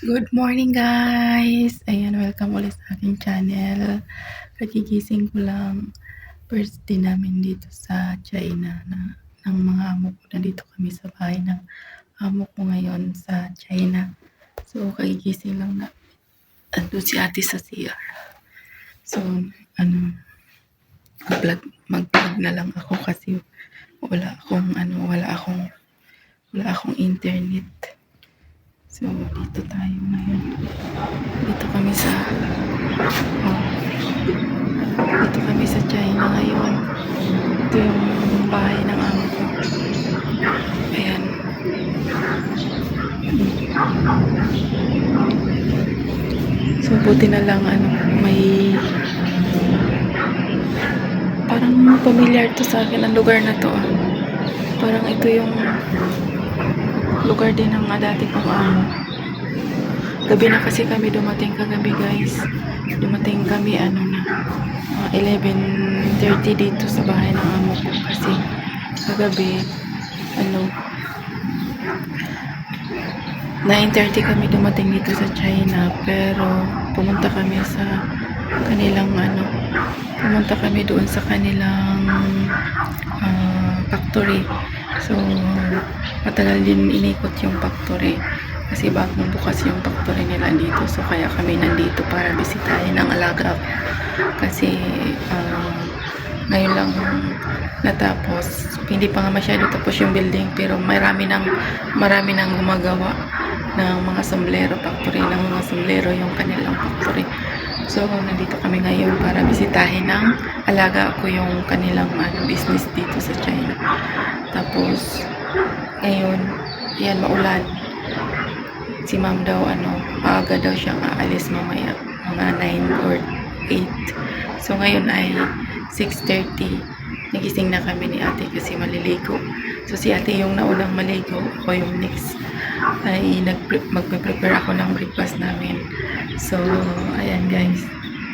Good morning guys! Ayan, welcome ulit sa aking channel. Kagigising ko lang. First day namin dito sa China na ng mga amo ko. Nandito kami sa bahay ng amo ko ngayon sa China. So, kagigising lang na ando si ate sa CR. So, ano, mag-vlog, mag-vlog na lang ako kasi wala akong, ano, wala akong, wala akong internet. So, dito tayo ngayon. Dito kami sa oh, dito kami sa China ngayon. Ito yung bahay ng amo ko. Ayan. So, buti na lang ano, may parang familiar to sa akin ang lugar na to. ah. Parang ito yung lugar din ng dati kong amo. Gabi na kasi kami dumating kagabi guys. Dumating kami ano na mga 11.30 dito sa bahay ng amo ko kasi kagabi ano 9.30 kami dumating dito sa China pero pumunta kami sa kanilang ano pumunta kami doon sa kanilang ah, factory so matagal din inikot yung factory kasi bagong bukas yung factory nila dito. So kaya kami nandito para bisitahin ang alaga kasi ah, ngayon lang natapos. Hindi pa nga masyado tapos yung building pero marami nang marami nang gumagawa ng mga sombrero factory ng mga sombrero yung kanilang factory so nandito kami ngayon para bisitahin ng alaga ko yung kanilang ano, business dito sa China. Tapos ngayon yan maulan. Si ma'am daw ano maaga daw siyang aalis mamaya mga 9 or 8 so ngayon ay 6.30 nagising na kami ni ate kasi maliligo. So si ate yung naunang maligo ako yung next ay magpe-prepare ako ng breakfast namin. So ayan guys.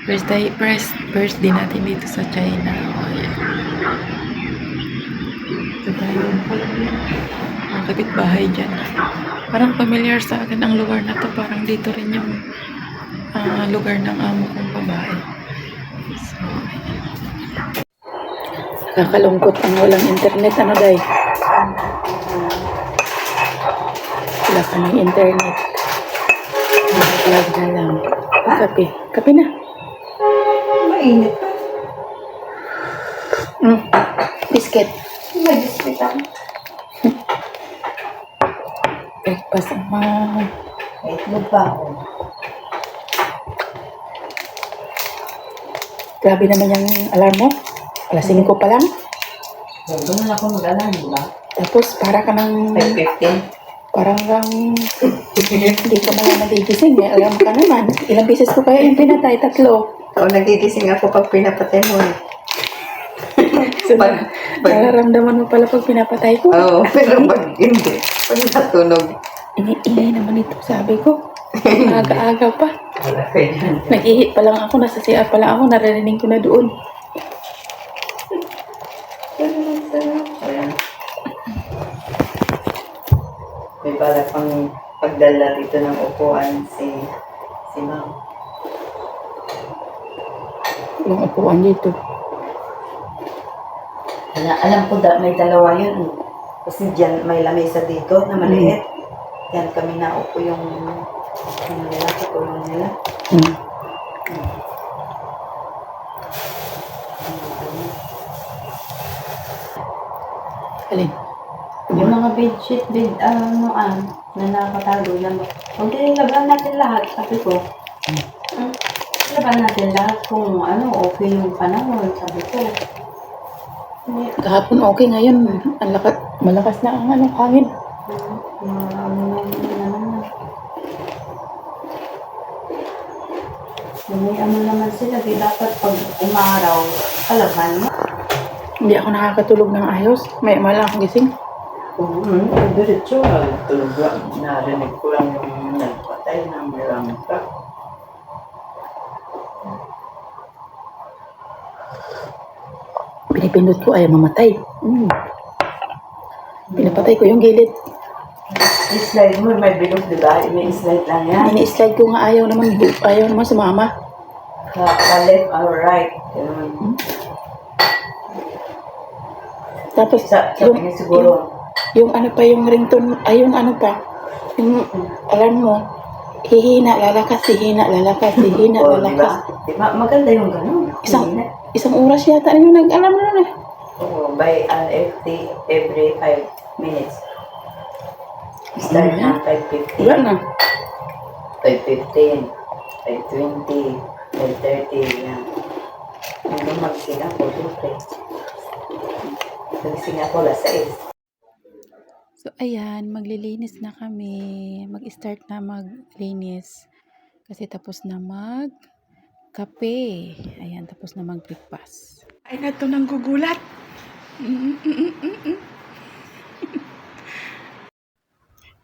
First day first first day natin dito sa China. O ayan. Ito tayo. Ang kapitbahay dyan. Parang familiar sa akin ang lugar na to. Parang dito rin yung ah, lugar ng amo kong babae. So ayan. Kakalungkot ang walang internet. Ano, day? Wala kaming internet. Nag-vlog na lang. Kape. Kape na. Mainit. Mm. Biscuit. May biscuit ako. Breakfast ang mga... May itlog pa ako. Grabe naman yung alarm mo. Alas 5 pa lang. Huwag na ako mag-alam, di ba? Tapos para ka ng... 5.15. Parang kang... Hindi ka mga nagigising. May alarm ka naman. Ilang beses ko kaya yung pinatay? Tatlo. Oo, nagigising ako pag pinapatay mo. eh. So, Pag, pag, nararamdaman mo pala pag pinapatay ko. oo, pero pag hindi, pag natunog, Ini-ingay naman ito, sabi ko. Aga-aga pa. Nag-ihit pa lang ako, nasa CR pa lang ako, naririnig ko na doon. Ayan. May pala pang pagdala dito ng upuan si si ma'am. Yung upuan dito. Ala, alam ko da, may dalawa yun. eh. Kasi dyan may lamesa dito na maliit. Yan kami na upo yung yung nila, katulong nila. Hmm. Alin? Mga bedsheet, bed, ano, ah, na nakatago yan. Huwag laban natin lahat, sabi ko. Hmm. Laban natin lahat kung ano, okay yung panahon, sabi ko. Hindi, Kahapon okay, ngayon ang lakas, malakas na ang ano, hangin. hmm, ano na naman. May ano naman sila, di dapat pag umaraw, kalaban mo. Hindi ako nakakatulog ng ayos. May malang akong gising. Oo, mm, diretso. Tulog lang. Narinig ko lang yung nagpatay ng birangka. Pinipindot ko ay mamatay. Hmm. Pinapatay ko yung gilid. I-slide mo, may bilog, di ba? Ini-slide lang yan. Ini-slide ko nga ayaw naman, ayaw naman sumama. Ka, ka left or right. Ganun. Tapos, Sa, sa yung, yung, siguro. Yung ano pa yung ringtone, ay yung ano pa, yung alam mo, hihina, lalakas, hihina, lalakas, hihina, Oh, di lalakas. ba? Di ba? Maganda yung ganun. Isang- Hindi na. Isang oras yata yung nag-alam na na. Oo, by LFT every 5 minutes. Start Mhm. na 5.50. Wala na. 5.15, 5.20, 5.30, yan. Hanggang magising ako, siyempre. Magising ako, alas 6. So, ayan, maglilinis na kami. Mag-start na maglinis. Kasi tapos na mag kape. Ayan, tapos na mag-breakfast. Ay, na ito nang gugulat.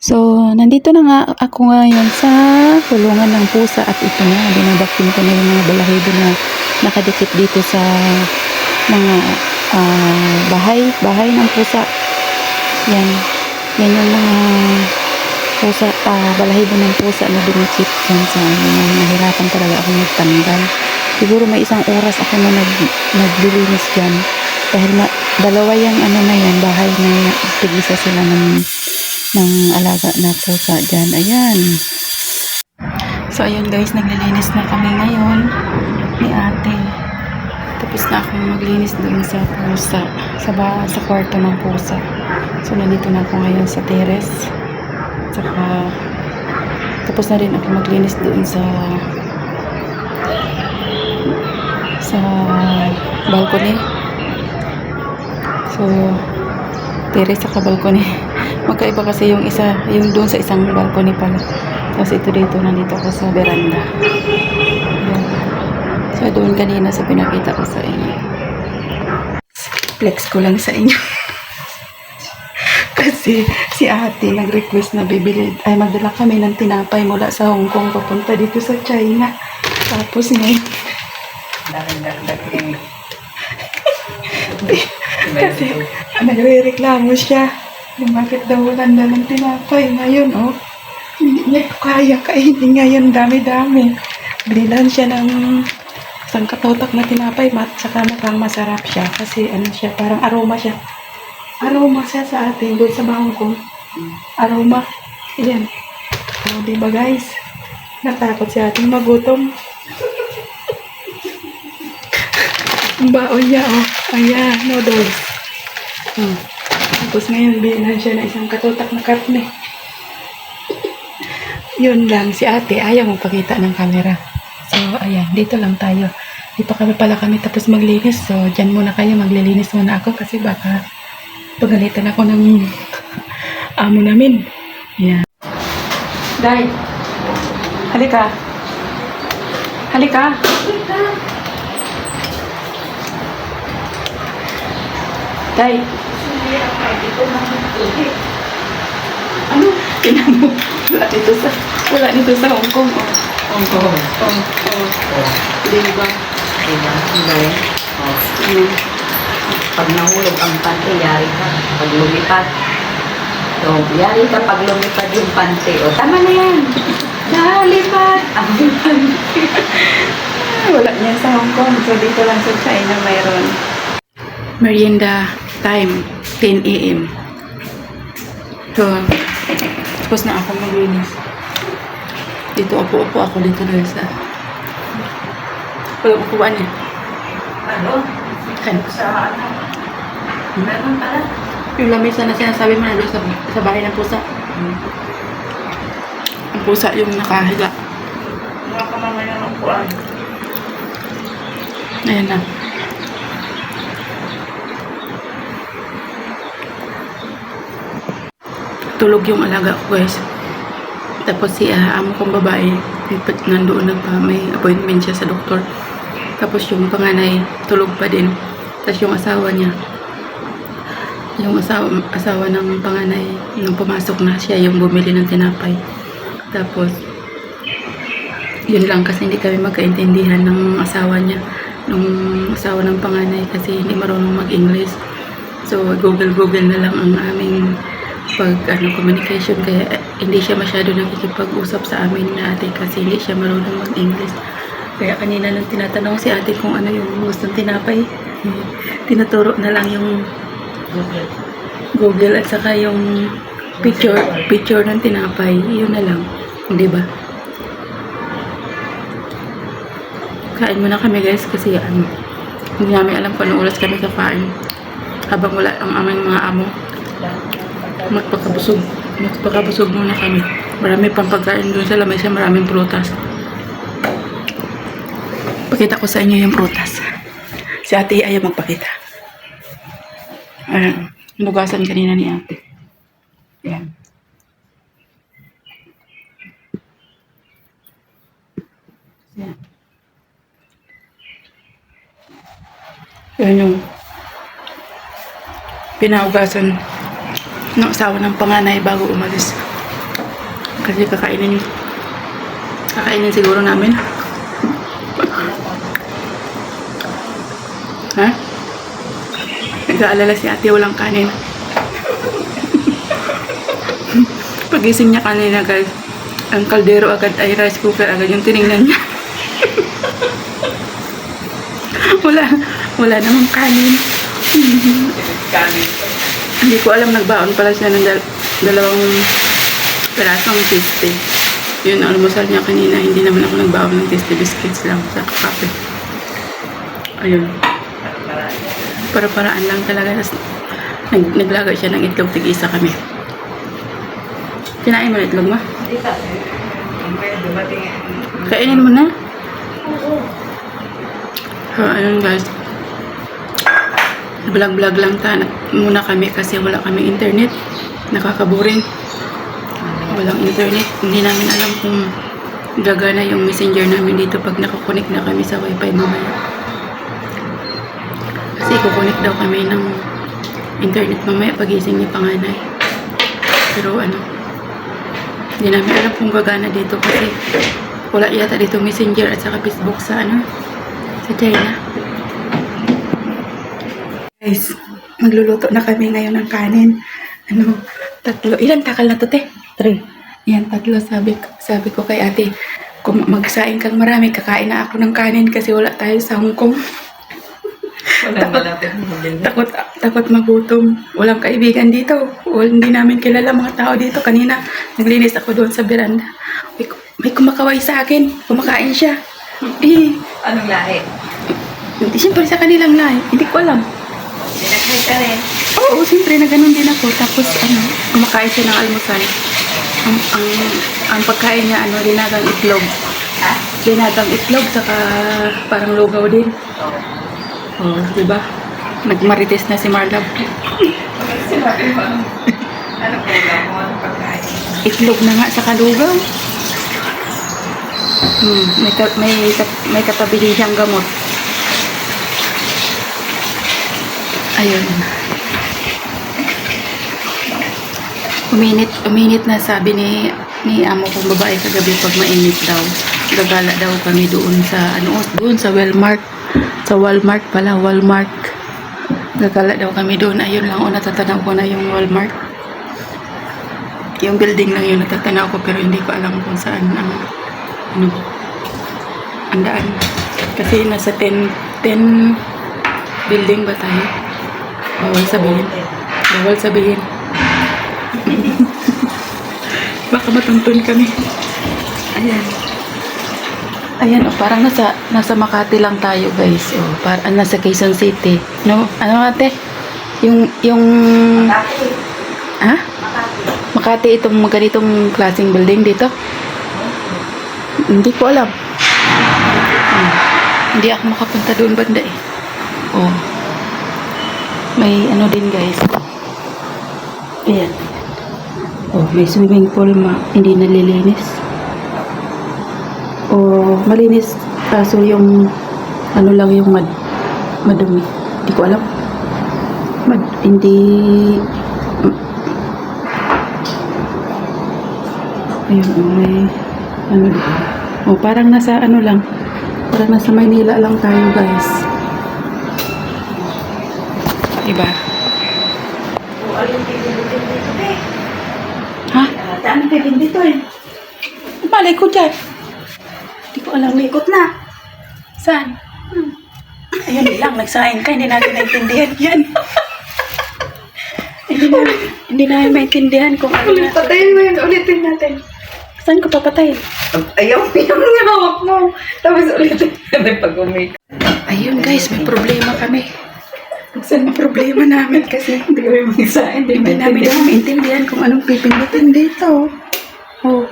So, nandito na nga ako ngayon sa kulungan ng pusa at ito na, binabakin ko na yung mga balahibo na nakadikit dito sa mga ah, bahay, bahay ng pusa. Yan. Yan yung mga pusa, ah, balahibo ng pusa na dumikit yan sa na nahirapan talaga ako magtanggal. Siguro may isang oras ako na nag, naglilinis dyan. Dahil ma, dalawa yung ano na yan, bahay na tig-isa sila ng, ng alaga na pusa dyan. Ayan. So, ayun guys, naglilinis na kami ngayon ni ate. Tapos na akong maglinis doon sa pusa, sa, ba, sa kwarto ng pusa. So, nandito na ako ngayon sa terrace. Tsaka, tapos na rin ako maglinis doon sa sa balcony. So, terrace saka balcony. Magkaiba kasi yung isa, yung doon sa isang balcony pala. Tapos ito dito, nandito ako sa veranda. Ayan. So, doon kanina sa pinakita ko sa inyo. Flex ko lang sa inyo. Kasi si ate nag-request na bibili, ay magdala kami ng tinapay mula sa Hong Kong papunta dito sa China. Tapos ngayon, kasi nagre-reklamo siya. Yung bakit daw wala na ng tinapay ngayon, oh. Hindi niya kaya kainin ngayon, dami-dami. Bililan siya ng isang katotak na tinapay, mat, saka mukhang masarap siya. Kasi ano siya, parang aroma siya. Aroma siya sa atin, doon sa bahong ko. Aroma. Ayan. O, diba guys? Natakot si ating magutom. Ang baon niya, oh. Ayan, noodles. Hmm. Tapos ngayon, bilan siya na isang katutak na karne. Yun lang, si ate, ayaw magpakita ng camera. So, ayan, dito lang tayo. Dito kami pala kami tapos maglinis. So, dyan muna kayo, maglilinis muna ako kasi baka pagalitan ako ng amo namin. Ayan. Day, halika. Halika. Day. Ano? Tinan mo. Wala dito sa, wala dito sa Hong Kong. Oh. Hong Kong. Oh. Oh. Di ba? Diba? Diba yun? Oh. Ano? Pag nahulog ang pante, yari ka. Pag lumipad. So, yari ka pag lumipad yung pante. O, tama na yan. Nalipad ang pante. Wala niya sa Hong Kong. So, dito lang sa China mayroon. Merienda time, 10 a.m. So, tapos na ako maglinis. Dito, upo-upo ako dito guys. Ah. Walang upuan eh. Ano? Kan. Sa ano? Meron pala. Yung lamesa na sinasabi mo na doon sa, sa bahay ng pusa. Ang pusa yung nakahiga. Mga kamamaya ng kuwan. Ayan na. Tulog yung alaga ko guys. Tapos si ah, amo kong babae, nandoon nagpa, may appointment siya sa doktor. Tapos yung panganay, tulog pa din. Tapos yung asawa niya, yung asawa, asawa ng panganay, nung pumasok na siya, yung bumili ng tinapay. Tapos, yun lang kasi hindi kami magkaintindihan ng asawa niya nung asawa ng panganay kasi hindi marunong mag-English so google google na lang ang aming pag ano, communication kaya eh, hindi siya masyado nakikipag-usap sa amin na ate kasi hindi siya marunong mag-English. Kaya kanina nang tinatanong si ate kung ano yung gustong tinapay, tinuturo na lang yung Google at saka yung picture, picture ng tinapay, yun na lang. Di ba? Kain muna kami guys kasi ano, hindi namin alam kung anong oras kami kakain. Habang wala ang aming mga amo. Magpakabusog. Magpakabusog muna kami. Marami pang pagkain doon sa lamesa, maraming prutas. Pakita ko sa inyo yung prutas. Si ate ayaw magpakita. Ayan. Nugasan kanina ni ate. Ayan. Ayan. Yan yung pinaugasan ng asawa ng panganay bago umalis. Kasi kakainin kakainin siguro namin. Nag-aalala si ate walang kanin. Pagising niya kanina guys, ang kaldero agad ay rice cooker agad yung tinignan niya. wala, wala namang kanin. Hindi ko alam nagbaon pala siya ng dal- dalawang perasong tiste. Yun ang almusal niya kanina. Hindi naman ako nagbaon ng tiste biscuits lang sa kape. Ayun. Para-paraan lang talaga. Nag naglaga siya ng itlog. Tig-isa kami. Kinain mo na itlog mo? Kainin mo na. So, ayun guys. Vlog-vlog lang ta muna kami kasi wala kami internet. Nakakaboring. Walang internet. Hindi namin alam kung gagana yung messenger namin dito pag nakakonect na kami sa wifi mamaya. Kasi kukonect daw kami ng internet mamaya pagising ni panganay. Pero ano, hindi namin alam kung gagana dito kasi wala yata dito messenger at saka Facebook sa ano, sa China. Guys, magluluto na kami ngayon ng kanin. Ano, tatlo. Ilan takal na to, te? Three. Yan, tatlo. Sabi, sabi ko kay ate, kung magsaing kang marami, kakain na ako ng kanin kasi wala tayo sa Hong Kong. Takot, takot magutom. Walang kaibigan dito. Wal, hindi namin kilala mga tao dito. Kanina, naglinis ako doon sa veranda. May, may kumakaway sa akin. Kumakain siya. Eh, Anong lahi? hindi siyempre sa kanilang lahi. Hindi ko alam. Sinakay ka rin. Oo, siyempre na ganun din ako. Tapos, ano, kumakain siya ng almusal. Ang, ang, ang pagkain niya, ano, linagang itlog. Ha? Linagang itlog, saka parang lugaw din. Oo, oh, di ba? Nagmarites na si Marlab. Sinabi mo. Ano po lang? Itlog na nga, saka lugaw. Hmm, may, may, may katabi din siyang gamot. Ayun. Uminit, uminit na sabi ni ni amo kong babae kagabi pag mainit daw. Gagala daw kami doon sa ano, doon sa Walmart. Sa Walmart pala, Walmart. Gagala daw kami doon. Ayun lang, o natatanaw ko na yung Walmart. Yung building lang yun natatanaw ko pero hindi ko alam kung saan ang ano, ang daan. Kasi nasa 10, 10 building ba tayo? Bawal sabihin. Bawal sabihin. Baka matuntun kami. Ayan. Ayan, oh, parang nasa nasa Makati lang tayo, guys. Oh, parang nasa Quezon City. No? Ano ate? Yung yung Makati. ha? Makati. Makati itong ganitong klaseng building dito? Hindi ko alam. Hmm. Hindi ako makapunta doon banda eh. Oh. May ano din guys. Ayan. Oh, may swimming pool ma hindi nalilinis. Malinis kaso yung ano lang yung mad madumi. Hindi ko alam. Mad, hindi Ayun, may ano. Oh, parang nasa ano lang. Parang nasa Maynila lang tayo, guys. Diba? O, alin tingin dito dito eh? Malay ko dyan. Hindi ko alam. Umikot na. Saan? Ayun lang, nagsahin ka. Hindi natin naintindihan yan. hindi na, hindi namin maintindihan kung ano na. Patayin mo yun. Ulitin natin. Saan ko papatay? Ayaw, yung hawak mo. Tapos ulitin natin pag umikot. Ayun guys, may problema kami. Saan ang problema namin kasi Hindi kami magsain. hindi namin alam maintindihan kung anong pipindutin dito. Oh,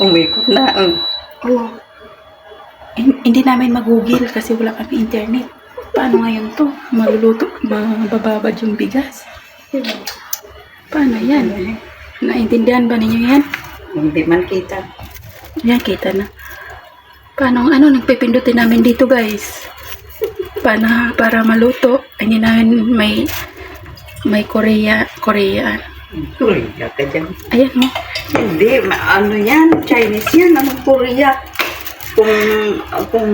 Umikot na. ang oh. Hin- hindi namin mag-google kasi wala kami internet. Paano ngayon to? Maluluto, mabababad yung bigas. Paano yan? Naintindihan ba ninyo yan? Hindi man kita. Yan, kita na. Paano, ano, nagpipindutin namin dito, guys? Para, para maluto, hindi namin may, may Korea, Korea. Korea ka dyan. Ayan, oh. Hindi, ano yan? Chinese yan. Anong Korea? Kung, kung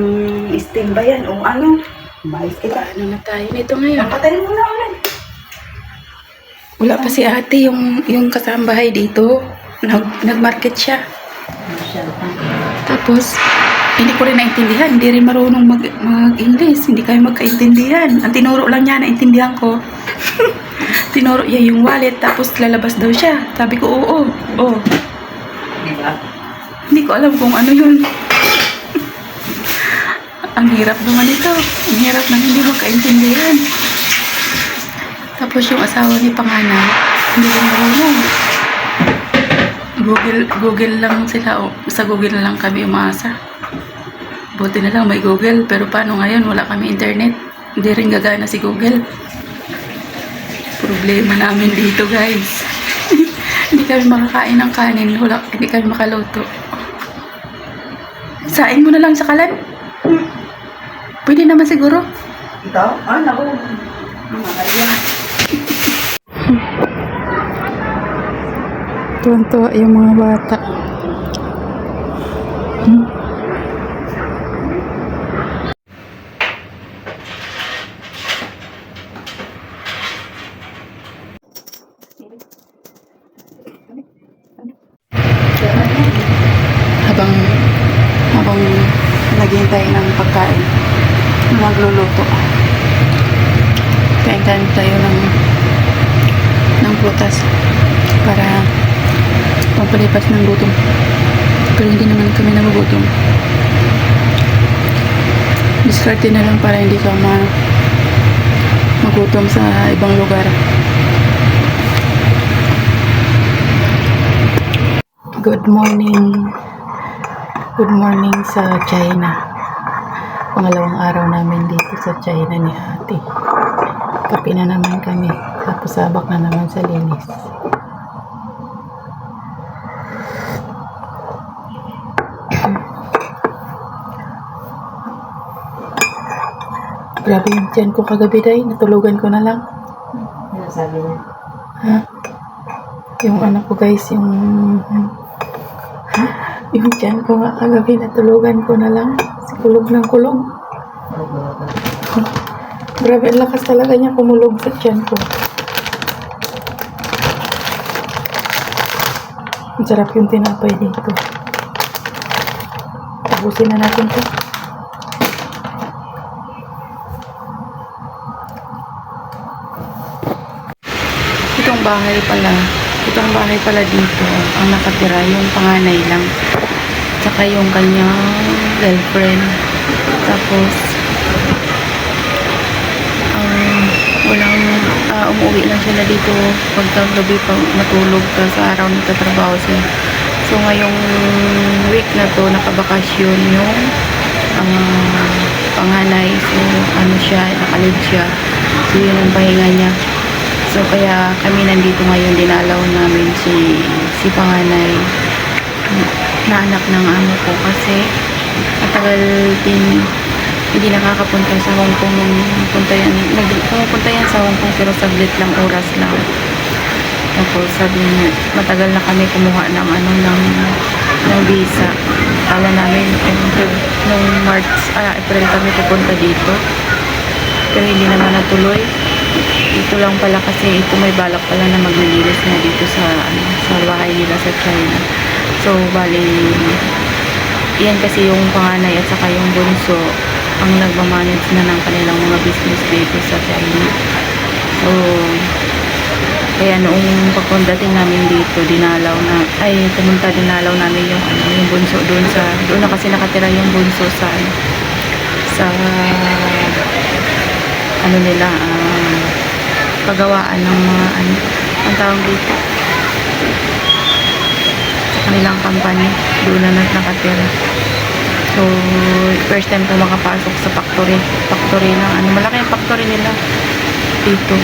steam ba yan o ano? Mais kita. Paano na tayo nito ngayon? Patayin mo na ulit. Wala pa si ate, yung, yung kasambahay dito. Nag, nag-market siya. Tapos, hindi ko rin naintindihan. Hindi rin marunong mag, mag-English. Hindi kami magkaintindihan. Ang tinuro lang niya, naintindihan ko. tinuro niya yung wallet, tapos lalabas daw siya. Sabi ko, oo, oo. Di ba? Hindi ko alam kung ano yun. Ang hirap naman ito. Ang hirap nang hindi magkaintindihan. Tapos yung asawa ni Panganay, hindi rin marunong. Google, Google lang sila. O, sa Google lang kami umaasa. Buti na lang may Google. Pero paano ngayon? Wala kami internet. Hindi rin gagana si Google. Problema namin dito guys. hindi kami makakain ng kanin. Wala, hindi kami makaluto. Sain mo na lang sa kalan. Pwede naman siguro. Ito? Ah, naku. Tuwan-tuwa yung mga bata. Hmm? Habang habang naghihintay ng pagkain, magluluto. Kain tayo ng ng prutas para pampalipas ng gutom. Pero hindi naman kami nagugutom. Diskarte na lang para hindi ka ma magutom sa ibang lugar. Good morning. Good morning sa China. Pangalawang araw namin dito sa China ni ate. Kape na naman kami. Tapos sabak na naman sa linis. Grabe yung tiyan ko kagabi day. Natulugan ko na lang. Ano sabi niya? Ha? Yung anak ko guys, yung... Yung tiyan ko nga kagabi, natulugan ko na lang. Sa kulog ng kulog. Grabe, ang lakas talaga niya kumulog sa tiyan ko. Ang sarap yung tinapay dito. Tapusin na natin to. Itong bahay pala, itong bahay pala dito, ang nakatira yung panganay lang. Tsaka yung kanyang girlfriend. Tapos, um, walang, ah, umuwi lang sila dito pagka gabi pa matulog ka sa araw nagtatrabaho siya. So, ngayong week na to, nakabakasyon yung ah, panganay. So, ano siya, nakalid siya. So, yun ang pahinga niya. So, kaya kami nandito ngayon, dinalaw namin si, si panganay na anak ng amo ko kasi matagal din hindi nakakapunta sa Hong Kong nung punta yan, nag, pumupunta yan sa Hong Kong pero saglit lang, oras lang. Tapos sabi niya, matagal na kami kumuha ng ano, ng, ng visa. Kala namin, nung March, ah, April kami pupunta dito. Pero hindi naman natuloy. Ito lang pala kasi ito may balak pala na maglilinis na dito sa ano, sa bahay nila sa China. So, bali, yan kasi yung panganay at saka yung bunso ang nagmamanage na ng kanilang mga business dito sa China. So, kaya noong pagpundating namin dito, dinalaw na, ay pumunta dinalaw namin yung ano, yung bunso doon sa, doon na kasi nakatira yung bunso sa, sa, ano nila, ah, pagawaan ng mga, ano, ang tawag dito, sa kanilang company, doon na nakatira. So, first time ko makapasok sa factory, factory ng, ano, malaki ang factory nila dito.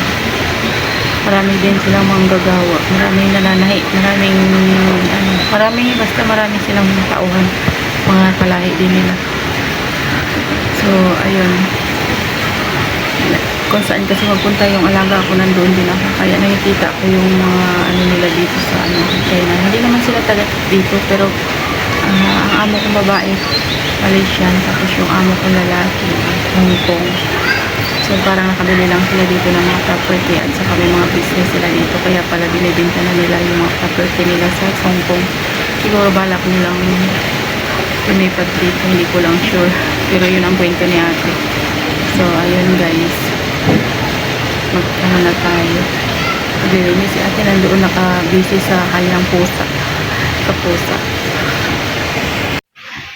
Marami din silang manggagawa. Maraming nananahi maraming ano, marami basta marami silang tauhan. Mga kalahi din nila. So ayun kung saan kasi magpunta yung alaga ko nandoon din ako kaya nakikita ko yung mga ano nila dito sa ano China hindi naman sila taga dito pero ah, ang amo kong babae Malaysian tapos yung amo kong lalaki Hong Kong So parang nakabili lang sila dito ng mga property at saka may mga business sila dito kaya pala binibenta na nila yung mga property nila sa Hong Kong. Siguro balak nilang lumipat dito, hindi ko lang sure. Pero yun ang kwento ni ate. So ayun guys. Mag ano na tayo. Sabi si ate nandoon naka-busy sa kanyang pusa. Sa pusa.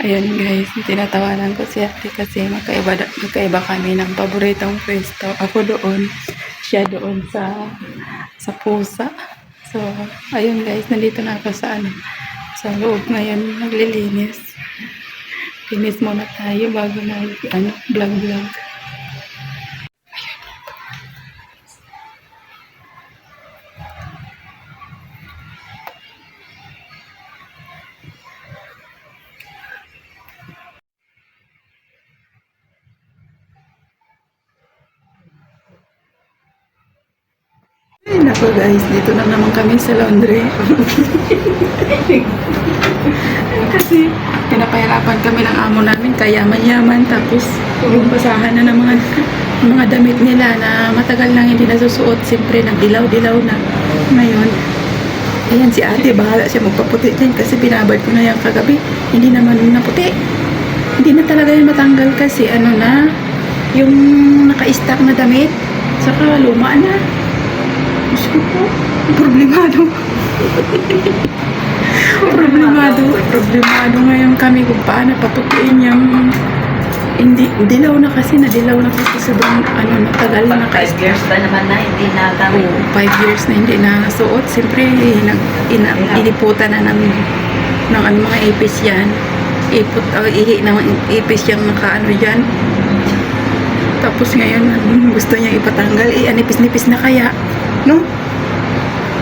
Ayun guys, tinatawanan ko si ate kasi magkaiba, magkaiba kami ng paboritong pwesto. Ako doon, siya doon sa sa pusa. So, ayun guys, nandito na ako sa ano, sa loob ngayon, naglilinis. Linis muna tayo bago na ano, vlog vlog. Nako guys, dito na naman kami sa laundry. Kasi pinapahirapan kami ng amo namin, kaya mayaman. Tapos yung basahan na ng mga, mga damit nila na matagal nang hindi nasusuot. Siyempre, nagdilaw-dilaw na. Ngayon, ayan si ate, bahala siya magpaputi dyan kasi binabad ko na yan kagabi. Hindi naman naputi. Hindi na talaga yung matanggal kasi ano na, yung naka-stack na damit, saka luma na. Problemado. problemado. Problemado ngayon kami kung paano paputuin yung hindi, dilaw na kasi, nadilaw na kasi sobrang ano, matagal na Pag 5 years pa naman na, hindi na kami. Oo, five years na hindi nasuot. Siyempre, nag, ina, iniputan na ng, ng ano, mga ipis yan. Ipot, uh, ihi ng ipis yung nakaano dyan. Tapos ngayon, gusto niya ipatanggal. Eh, anipis-nipis na kaya. No?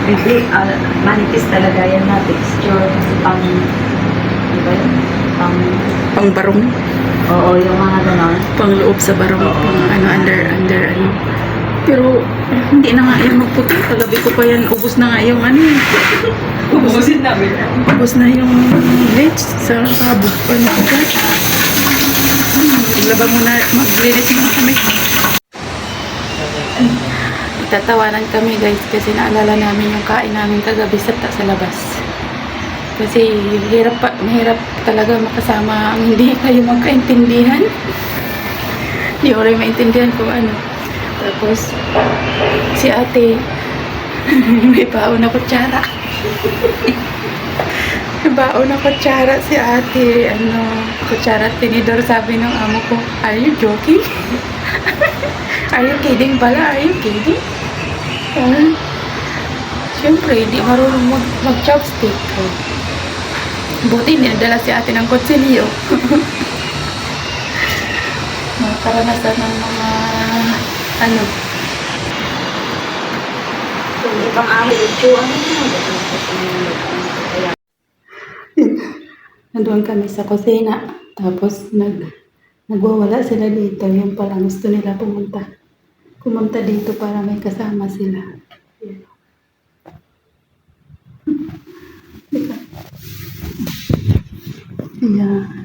Hindi, ah, manipis talaga yan na texture. Kasi pang, ano ba yun? Pang, Pang barong. oo, yung mga ganon. Pang loob sa barong. Pang ano, under, under, ano. Pero, hindi na nga yan magputi. Kagabi ko pa yan, ubus na nga yung ano. eh. Ubusin namin. Ubus na yung bleach sa kabog pa na agad. Laba muna, maglinis muna kami. Tatawanan kami guys kasi naalala namin yung kain namin kagabi sa, sa labas. Kasi hirap pa, mahirap talaga makasama ang hindi kayo magkaintindihan. Hindi ko rin maintindihan kung ano. Tapos, si ate, may baon na kutsara. May baon na kutsara si ate. Ano, kutsara tinidor sabi ng amo ko, are you joking? are you kidding pala? Are you kidding? Ah, Siyempre, hindi marunong mag, mag-chopstick. Oh. Buti dinadala si ate ng kutsilyo. karanasan ng mga ano, Kung ibang araw, ito, ano na, Nandun kami sa kusina. Tapos nag nagwawala sila dito. Yung pala gusto nila pumunta. Pumunta dito para may kasama sila. Diba? Ayan.